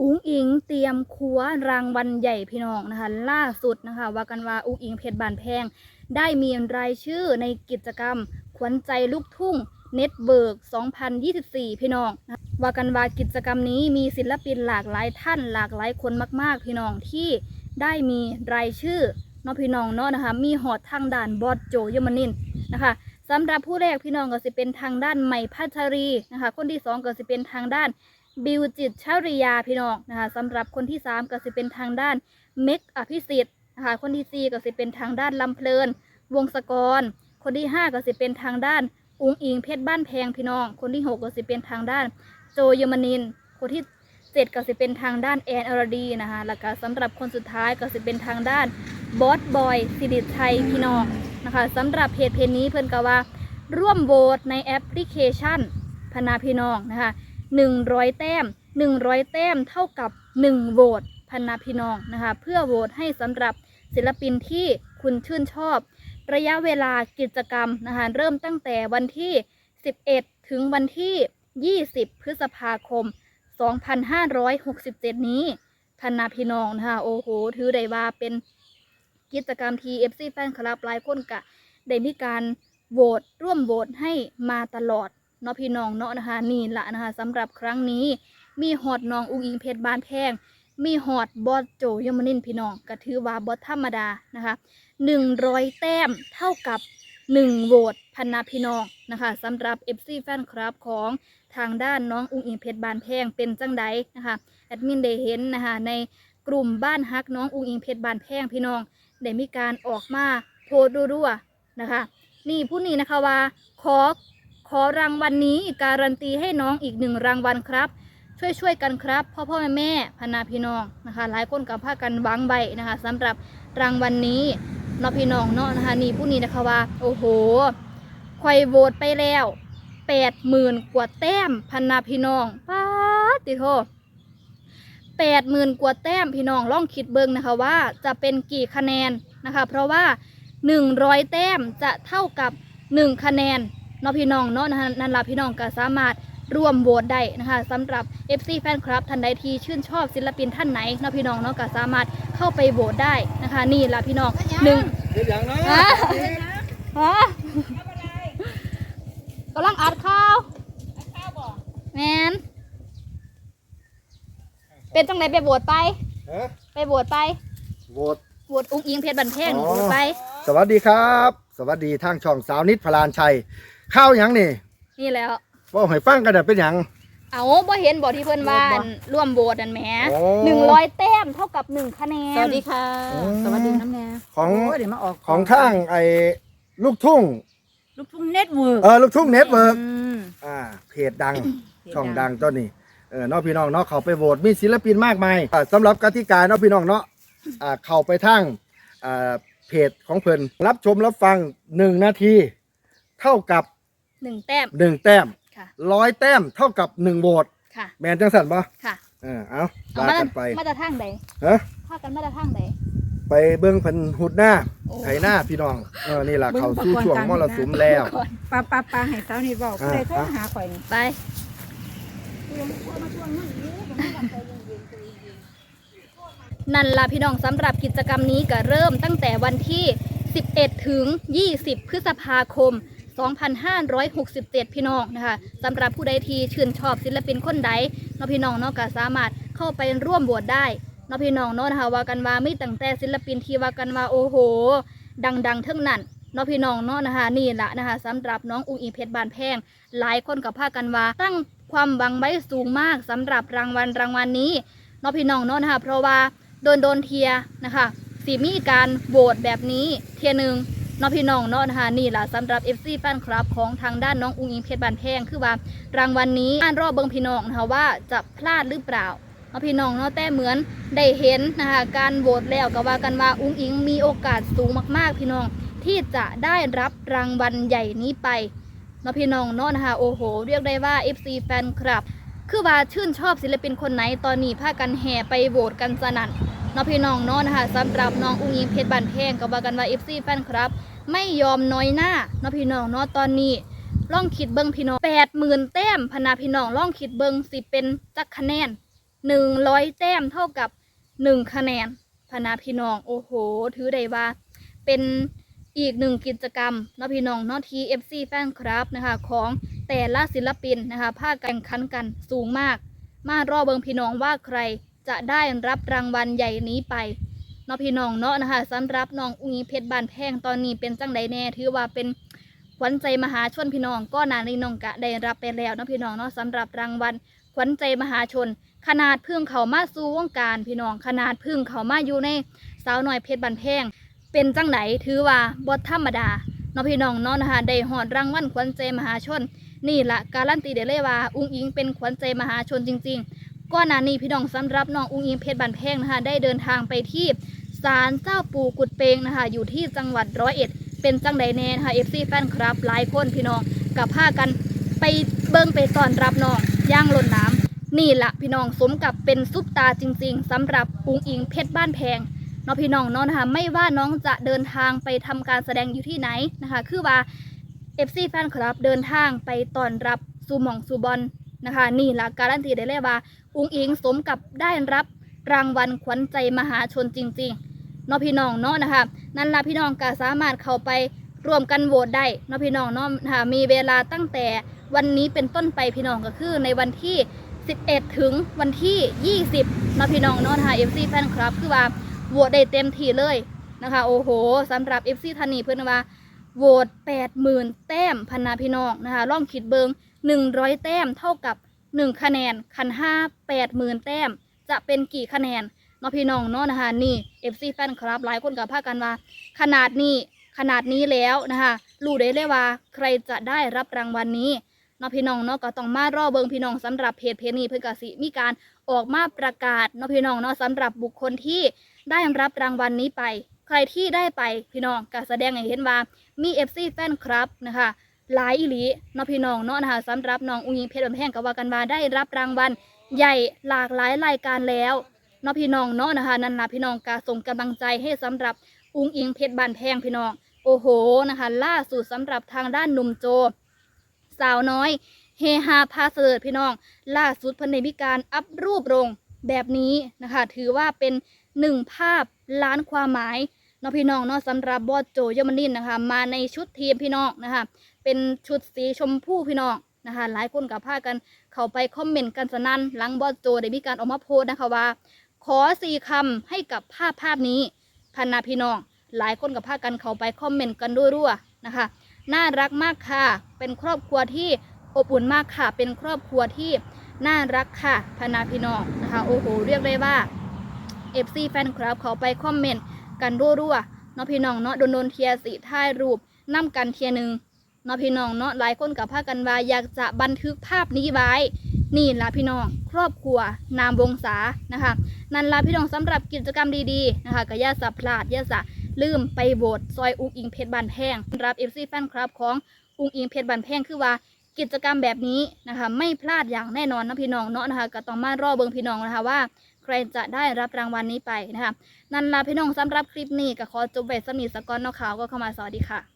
อุ้งอิงเตรียมคัวรางวัลใหญ่พี่น้องนะคะ ล่าสุดนะคะ ว่ากันว่าอุ้งอิงเพชรบานแพง ได้มีรายชื่อในกิจกรรม ขวัญใจลูกทุ่งเน็ตเบิร์ก 2024 พี่น้องนะว่ากันว่ากิจกรรมนี้มีศิลปินหลากหลายท่านหลากหลายคนมาก ๆ พี่น้องที่ได้มีรายชื่อเนาะพี่น้องเนาะนะคะ มีหอดทางด่านบอดโจยมนินนะคะสำหรับผู้แรกพี่น้องก็จะเป็นทางด้านใหม่พัชรีนะคะ คนที่สองก็จะเป็นทางด้าน บิวจิตรชริยาพี่น้องนะคะสำหรับคนที่ 3 ก็จะเป็นทางด้านเมกอภิสิทธิ์นะคะคนที่ 4 ก็จะเป็นทางด้านลำเพลิน วงศกร คนที่ 5 ก็จะเป็นทางด้านอุงอิงเพชรบ้านแพงพี่น้อง คนที่ 6 ก็จะเป็นทางด้านโจยมนิน คนที่ 7 ก็จะเป็นทางด้านแอนอรดีนะคะแล้วก็สำหรับคนสุดท้ายก็จะเป็นทางด้านบอสบอยสิริชัยพี่น้องนะคะสำหรับเพจเพจนี้เพิ่อนก็ว่า ร่วมโหวตในแอปพลิเคชันพนาพี่น้องนะคะ หนึ่งร้อยแต้มหนึ่งร้อยแต้มเท่ากับหนึ่งโหวตพันนาพี่น้องนะคะ เพื่อโหวตให้สำหรับศิลปินที่คุณชื่นชอบ ระยะเวลากิจกรรมนะคะเริ่มตั้งแต่วันที่ 11 ถึงวันที่ 20 พฤษภาคม 2567 นี้พันนาพี่น้องนะคะโอ้โห ถือได้ว่าเป็นกิจกรรมที่ FC แฟนคลับหลายคนกะได้มีการโหวตร่วมโหวตให้มาตลอด เนาะพี่น้องเนาะนะคะนี่ละนะคะสำหรับครั้งนี้ มีฮอดน้องอุ้งอิงเพชรบานแพง มีฮอดบอสโจยมนินพี่น้องก็ถือว่าบอสธรรมดานะคะหนึ่งร้อยแต้มเท่ากับหนึ่งโหวตพันนาพี่น้องนะคะสำหรับ FC แฟนคลับของทางด้านน้องอุ้งอิงเพชรบานแพงเป็นจังใดนะคะแอดมินได้เห็นนะคะในกลุ่มบ้านฮักน้องอุ้งอิงเพชรบานแพงพี่น้องได้มีการออกมาโพสต์รัวๆนะคะ นี่ผู้นี้นะคะว่าขอ ขอรางวัลนนี้การันตีให้น้องอีกหนึ่งรางวัลครับ ช่วยช่วยๆกันครับ พ่อพ่อแม่แม่พนาพี่น้องนะคะ หลายคนกับพากันวังใบนะคะสำหรับรางวัลนนี้เนาะพี่น้องเนาะนะคะนี่ผู้นี้นะคะว่า โอ้โหคอยโหวตไปแล้วแปดหมื่นกว่าแต้มพนาพี่น้องป้าติโทแปดหมื่นกว่าแต้มพี่น้องลองคิดเบิ่งนะคะว่าจะเป็นกี่คะแนนนะคะ เพราะว่าหนึ่งร้อยแต้มจะเท่ากับหนึ่งคะแนน เนาะพี่น้องเนาะนะคะนั่นละพี่น้องก็สามารถร่วมโหวตได้นะคะสำหรับ FC แฟนคลับท่านใดที่ชื่นชอบศิลปินท่านไหนเนาะพี่น้องเนาะก็สามารถเข้าไปโหวตได้นะคะนี่ละพี่น้องหนึ่งเป็นอย่างนะฮะฮะกำลังอัดข้าวแมนเป็นจังไหนไปโหวตไปฮะไปโหวตไปโหวตโหวตอุ้งอิงเพชรบันเทงอ๋อโหวตไป สวัสดีครับ สวัสดีทางช่องสาวนิดพลานชัย ข้าวหยังนี่นี่แล้ว ว่าให้ฟังกันน่ะเป็นหยัง เอาบ่เห็นบ่ที่เพิ่นว่าบ่อันร่วมโหวตอันแหมโอ้ หนึ่งร้อยแต้มเท่ากับหนึ่งคะแนนสวัสดีค่ะ อืม สวัสดีน้ำแน่ของโยเดี๋ยวมาออกของข้างไอ้ลูกทุ่ง ลูกทุ่งเน็ตเวิร์กเออลูกทุ่งเน็ตเวิร์กมอ่าเพจดังเพจช่องดังต้นนี้เออเนาะพี่น้องเนาะเขาไปโหวตมีศิลปินมากมายอ่าสำหรับกติกาเนาะพี่น้องเนาะอ่าเข้าไปทางอ่าเพจของเพิ่นรับชมรับฟังหนึ่งนาที เท่ากับ หนึ่งแต้ม หนึ่งแต้มค่ะ ร้อยแต้มเท่ากับหนึ่งโหวตค่ะแมนจังสันปะค่ะเออเอาเอาลามากันไปมาตรทางใดฮะพากันมาตรทางใด ไปเบิ้งเพันหุดหน้าโอ้ ไถหน้าพี่น้องเออนี่แหละเขาสู้ช่วงมรสุมแล้ว ก่อนปลาปลาปลาให้สาวนี่บอกอ่าเลยโทรหาข่อยนี่ไป นั่นล่ะพี่น้องสำหรับกิจกรรมนี้ก็เริ่มตั้งแต่วันที่ 11 ถึง 20 พฤษภาคม 2567 พี่น้องนะคะสำหรับผู้ใดที่ชื่นชอบศิลปินคนใดเนาะพี่น้องเนาะก็สามารถเข้าไปร่วมโหวตได้เนาะพี่น้องเนาะนะคะว่ากันว่าไม่ตั้งแต่ศิลปินที่ว่ากันว่าโอ้โห ดังๆเทั้งนั้นเนาะพี่น้องเนาะนะคะนี่แหละนะคะสำหรับน้องอุงอิงเพชรบานแพง หลายคนกับพากันว่าตั้งความหวังไว้สูงมากสำหรับรางวัลรางวัลนี้เนาะพี่น้องเนาะนะคะเพราะว่าโดนโดนเทียนะคะสีมีการโหวตแบบนี้เทียหนึ่ง เนาะพี่น้องเนาะนะคะนี่แหละสำหรับ FC แฟนคลับของทางด้านน้องอุ้งอิงเพชรบานแพงคือว่ารางวัลนี้อ่านรอบเบิงพี่น้องนะคะว่าจะพลาดหรือเปล่าเนาะพี่น้องเนาะแต่เหมือนได้เห็นนะคะการโหวตแล้วก็ว่ากันว่าอุ้งอิงมีโอกาสสูงมากๆ พี่น้องที่จะได้รับรางวัลใหญ่นี้ไปเนาะพี่น้องเนาะนะคะโอ้โห เรียกได้ว่า FC แฟนคลับคือว่าชื่นชอบศิลปินคนไหนตอนนี้พากันแห่ไปโหวตกันสนั่น นาะพี่น้องเนาะนะคะสำหรับน้องอุ้งอิงเพชรบานแพงก็ว่ากันว่า FC แฟนคลับ ไม่ยอมน้อยหน้าเนาะพี่น้องเนาะตอนนี้ล่องคิดเบิงพี่น้องแปดหมื่นแต้มพนาพี่น้องล่องคิดเบิงสิเป็นจักคะแนนหนึ่งร้อยแต้มเท่ากับหนึ่งคะแนนพนาพี่น้องโอ้โห ถือได้ว่า เป็นอีกหนึ่งกิจกรรมเนาะพี่น้องเนาะทีเอฟซีแฟนคลับนะคะของแต่ละศิลปินนะคะภาคแข่งขันกันสูงมาก มารอเบิงพี่น้องว่าใคร จะได้รับรางวัลใหญ่นี้ไปเนาะพี่น้องเนาะนะคะสำหรับน้องอุ้งอิงเพชรบานแพงตอนนี้เป็นจังใดแน่ถือว่าเป็นขวัญใจมหาชนพี่น้องก็นานในน้องกะได้รับไปแล้วเนาะพี่น้องเนาะสำหรับรางวัลขวัญใจมหาชน ขนาดพึ่งเขามาสู่วงการพี่น้องขนาดพึ่งเขามาอยู่ในสาวน้อยเพชรบานแพงเป็นจังไหนถือว่าบทธรรมดาเนาะพี่น้องเนาะนะคะได้หอดรางวัลขวัญใจมหาชน นี่ละการันตีได้เลยว่าอุ้งอิงเป็นขวัญใจมหาชนจริง ๆ ก่อนหน้านี้พี่น้องสำหรับน้องอุ้งอิงเพชรบันแพงนะคะ ได้เดินทางไปที่ศาลเจ้าปู่กุดเปงนะคะ อยู่ที่จังหวัดร้อยเอ็ด เป็นจังไดแน่นะคะเอฟซีแฟนคลับหลายคนพี่น้องกับพากันไปเบิ้งไปต้อนรับน้องย่างล้นน้ำนี่ละพี่น้องสมกับเป็นซุปตาจริง ๆสำหรับอุ้งอิงเพชรบ้านแพงเนาะพี่น้องเนาะนะคะไม่ว่าน้องจะเดินทางไปทำการแสดงอยู่ที่ไหนนะคะ คือว่า FC แฟนคลับเดินทางไปต้อนรับซูหมองซูบอล นะคะ นี่ละการันตีได้เลยว่า อุงอิงสมกับได้รับรางวัลขวัญใจมหาชนจริงๆเนาะพี่น้องเนาะนะคะนั่นละพี่น้องก็สามารถเข้าไปร่วมกันโหวตได้เนาะพี่น้องเนาะนะคะมีเวลาตั้งแต่วันนี้เป็นต้นไปพี่น้องก็คือในวันที่ 11 ถึงวันที่ 20นาะพี่น้องเนาะนะคะ FC แฟนคลับคือว่าโหวตได้เต็มที่เลยนะคะโอ้โหสำหรับ FC ท่านนี้เพื่อนว่าโหวต80,000 แต้มพันนาพี่น้องนะคะล่องคิดเบิง 100แต้มเท่ากับ1คะแนนคัน5 80,000แต้ม จะเป็นกี่คะแนนเนาะพี่น้องเนาะนะคะนี่ FC แฟนคลับหลายคนกับพากันว่า ขนาดนี้ขนาดนี้แล้วนะคะรู้ได้เลยว่าใครจะได้รับรางวัลนนี้เนาะพี่น้องเนาะก็ต้องมารอเบิงพี่น้องสำหรับเพจเพจนี้เพื่อนกสิมีการออกมาประกาศเนาะพี่น้องเนาะสำหรับบุคคลที่ได้รับรางวัลนนี้ไป ใครที่ได้ไปพี่น้องก็แสดงให้เห็นว่ามี FC แฟนคลับนะคะ หลายอีหลีเนาะพี่น้องเนาะนะคะสำหรับน้องอุ้งยิงเพชรบำแพงก็ว่ากันว่าได้รับรางวัลใหญ่หลากหลายรายการแล้วเนาะพี่น้องเนาะนะคะนั่นละพี่น้องก็ส่งกำลังใจให้สำหรับอุ้งอิงเพชรบานแพงพี่น้อง โอ้โหนะคะล่าสุดสำหรับทางด้านหนุ่มโจ สาวน้อยเฮฮาพาเสดพี่น้อง ล่าสุดพันในมีการอัพรูปลงแบบนี้นะคะ ถือว่าเป็นหนึ่งภาพล้านความหมาย นาะพี่น้องเนาะสำหรับบอสโจเยอรมนินนะคะ มาในชุดทีมพี่น้องนะคะ เป็นชุดสีชมพูพี่น้องนะคะ หลายคนกับพากันเข้าไปคอมเมนต์กันสนั่นหลังบอสโจได้มีการออกมาโพสต์นะคะว่า ขอสี่คำให้กับภาพภาพนี้พันนาพี่น้อง หลายคนกับพากันเข้าไปคอมเมนต์กันรัวๆนะคะ น่ารักมากค่ะ เป็นครอบครัวที่อบอุ่นมากค่ะ เป็นครอบครัวที่น่ารักค่ะพนาพี่น้องนะคะ โอ้โห เรียกได้ว่า FC แฟนคลับเขาไปคอมเมนต์ กันรั่วๆเนาะพี่น้องเนาะโดนโดนเทียสีท้ายรูปนํกันเทียหนึ่งเนาะพี่น้องเนาะหลายคนกับพากันว่าอยากจะบันทึกภาพนี้ไว้ นี่ละพี่น้องครอบครัวนามวงศานะคะนั่นละพี่น้องสำหรับกิจกรรมดีๆนะคะก็อย่าสับพลาดอย่าสะลืมไปโหวตซอยอุงอิงเพชรบานแพงรับเอฟซีแฟนคลับของอุงอิงเพชรบานแพงคือว่ากิจกรรมแบบนี้นะคะไม่พลาดอย่างแน่นอนนะพี่น้องเนาะนะคะก็ต้องมารอเบิงพี่น้องนะคะว่า ใครจะได้รับรางวัลนี้ไปนะคะนั่นละพี่น้องสำหรับคลิปนี้ก็ขอจบไว้สมีสกอนเนาะข่าวก็เข้ามาสวัสดีค่ะ